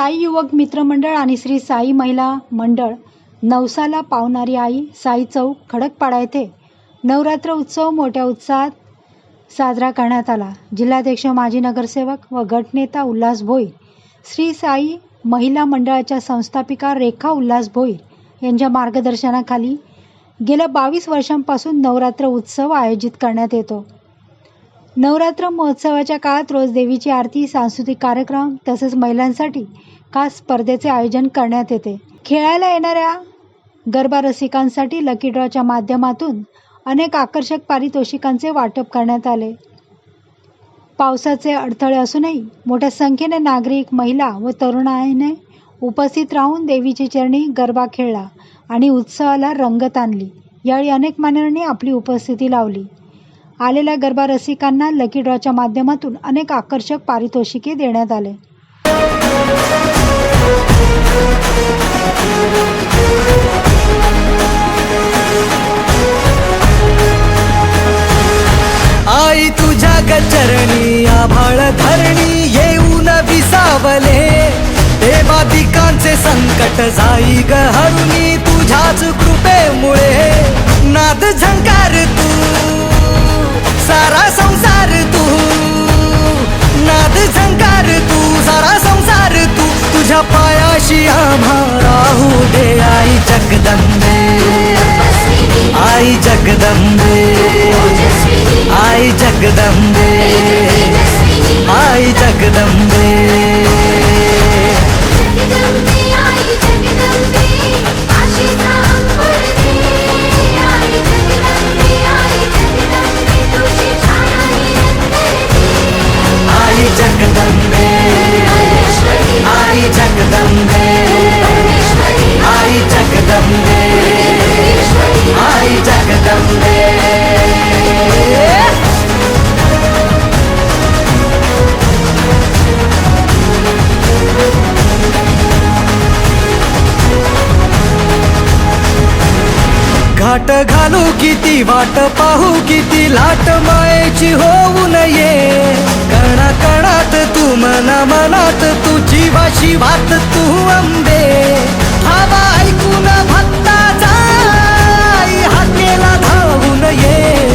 साई युवक मित्रमंडळ आणि श्री साई महिला मंडळ नवसाला पावणारी आई साई चौक खडकपाडा येथे नवरात्र उत्सव मोठ्या उत्साहात साजरा करण्यात आला. जिल्हाध्यक्ष माजी नगरसेवक व गटनेता उल्हास भोईर श्री साई महिला मंडळाच्या संस्थापिका रेखा उल्हास भोईर यांच्या मार्गदर्शनाखाली गेल्या बावीस वर्षांपासून नवरात्र उत्सव आयोजित करण्यात येतो. नवरात्र महोत्सवाच्या काळात रोज देवीची आरती सांस्कृतिक कार्यक्रम तसेच महिलांसाठी खास स्पर्धेचे आयोजन करण्यात येते. खेळायला येणाऱ्या गरबा रसिकांसाठी लकी ड्रॉच्या माध्यमातून अनेक आकर्षक पारितोषिकांचे वाटप करण्यात आले. पावसाचे अडथळे असूनही मोठ्या संख्येने नागरिक महिला व तरुणाईने उपस्थित राहून देवीची चरणी गरबा खेळला आणि उत्सवाला रंगत आणली. यावेळी अनेक मान्यवरांनी आपली उपस्थिती लावली. आलेल्या गरबा रसिकांना लकी ड्रॉच्या माध्यमातून अनेक आकर्षक पारितोषिके देण्यात आले. आई तुझ्या गचरणी आभाळ धरणी येऊन विसावले. ते बाधिकांचे संकट जाई ग हरुणी तुझ्याच कृपेमुळे. तुझ्या पायाशी आम्हा राहू दे आई जगदंबे. आई जगदंबे. आई जगदंबे. आई जगदंबे. चालू किती वाट पाहू किती लाट मायेची होऊ नये. कणा कणात तू मना मनात तू जीवाशी वात तू अंबे हवा ऐकून भक्ताचा आई हाकेला धावू नये.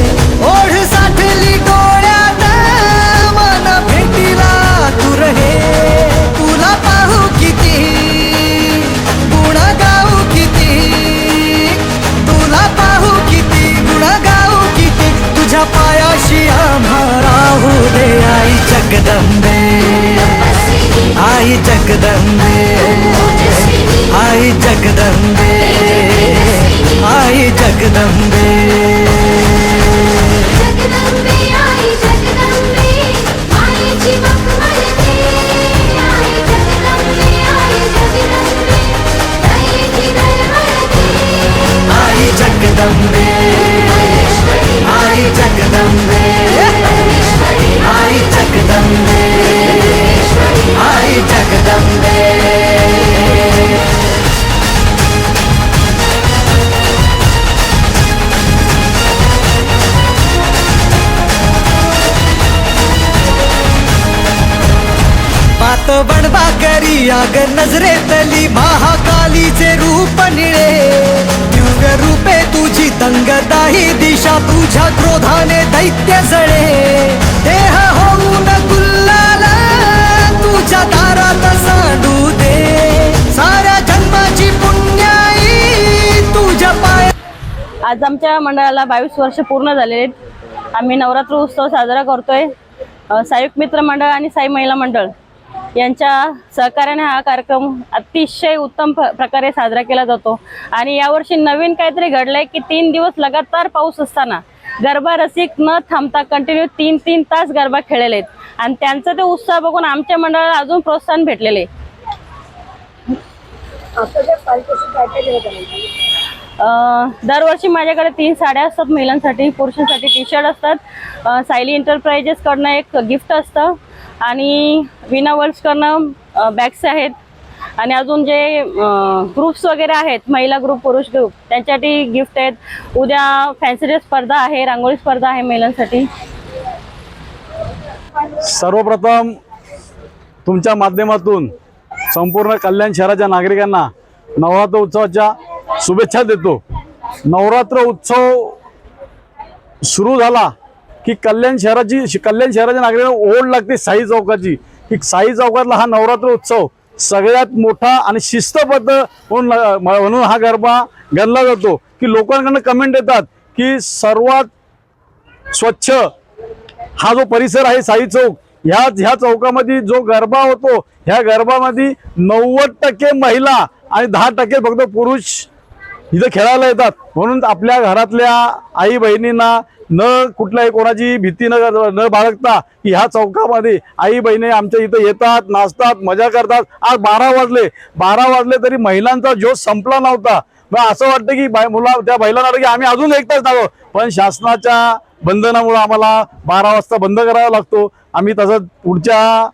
आम्हा राहू दे आई जगदंबे आई जगदंबे आई जगदंबे सात बनबा करी आग नजरेतली महाकालीचे रूप निळे. युग रूपे तुझी दंगताही दिशा तुझ्या क्रोधाने दैत्य जळे. देह होऊन गुल्लाला तुझ्या दारात सांडू दे. साऱ्या जन्माची पुण्याई तुझ्या पाय आज आमच्या मंडळाला बावीस वर्ष पूर्ण झाले आम्ही नवरात्र उत्सव साजरा करतोय. अ, सायुक्त मित्र मंडळ आणि साई महिला मंडळ. यांच्या सहकार्याने हा कार्यक्रम अतिशय उत्तम प्रकारे साजरा केला जातो. आणि यावर्षी नवीन काहीतरी घडलंय की तीन दिवस लगातार पाऊस असताना गरबा रसिक न थांबता कंटिन्यू तीन तीन तास गरबा खेळलेले आहेत. आणि त्यांचा ते उत्साह बघून आमच्या मंडळाला अजून प्रोत्साहन भेटलेले आहे. दरवर्षी माझ्याकडे तीन साड्या असतात. महिलांसाठी पुरुषांसाठी टी शर्ट असतात सायली एंटरप्राइजेसकडनं एक गिफ्ट असतं. आणि विना वर्ल्ड्सकडनं बॅग्स आहेत. आणि अजून जे ग्रुप्स वगैरे आहेत महिला ग्रुप पुरुष ग्रुप त्यांच्यासाठी गिफ्ट आहेत. उद्या फॅन्सी ड्रेस स्पर्धा आहे रांगोळी स्पर्धा आहे महिलांसाठी. सर्वप्रथम तुमच्या माध्यमातून संपूर्ण कल्याण शहराच्या नागरिकांना नवरात्र उत्सवाच्या शुभेच्छा देतो. नवरात्र उत्सव सुरू झाला की कल्याण शहराची कल्याण शहराच्या नागरिकांना ओढ लागते साई चौकाची. की साई चौकातला हा नवरात्र उत्सव सगळ्यात मोठा आणि शिस्तबद्ध म्हणून म्हणून हा गरबा गणला जातो. की लोकांकडनं कमेंट येतात की सर्वात स्वच्छ हा जो परिसर आहे साई चौक ह्या ह्या चौकामध्ये जो गरबा होतो ह्या गरबामध्ये नव्वद टक्के महिला आणि दहा टक्के फक्त पुरुष इथं खेळायला येतात. म्हणून आपल्या घरातल्या आई बहिणींना न कुठल्याही कोणाची भीती न न बाळगता की ह्या चौकामध्ये आई बहिणी आमच्या इथं येतात नाचतात मजा करतात. आज बारा वाजले. बारा वाजले तरी महिलांचा जोश संपला नव्हता. मग असं वाटतं की बाय मुला त्या महिलांना वाटतं की आम्ही अजून एकटाच तास जावं पण शासनाच्या बंधनामुळं आम्हाला बारा वाजता बंद करावा लागतो. आम्ही तसंच पुढच्या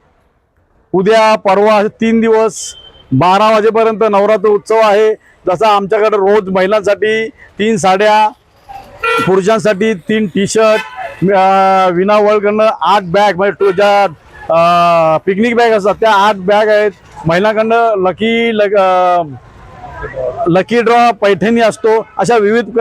उद्या परवा तीन दिवस बारा वाजेपर्यंत नवरात्र उत्सव आहे. जसा आमच्याकडे रोज महिलांसाठी तीन साड्या पुरुषांसाठी तीन टी शर्ट विना वर्ल्डकडनं आठ बॅग म्हणजे ज्या पिकनिक बॅग असतात त्या आठ बॅग आहेत. महिलांकडनं lucky luck lucky draw paithani असतो. अशा विविध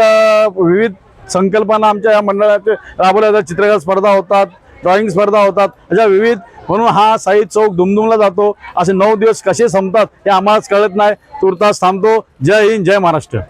विविध संकल्पना आमच्या या मंडळाचे राबवल्या जातात. चित्रकला स्पर्धा होतात ड्रॉइंग स्पर्धा होतात. अशा विविध म्हणून हा साई चौक दुमदुमला जातो. असे नऊ दिवस कसे संपतात हे आम्हालाच कळत नाही. तुर्तास थांबतो. जय हिंद जय महाराष्ट्र.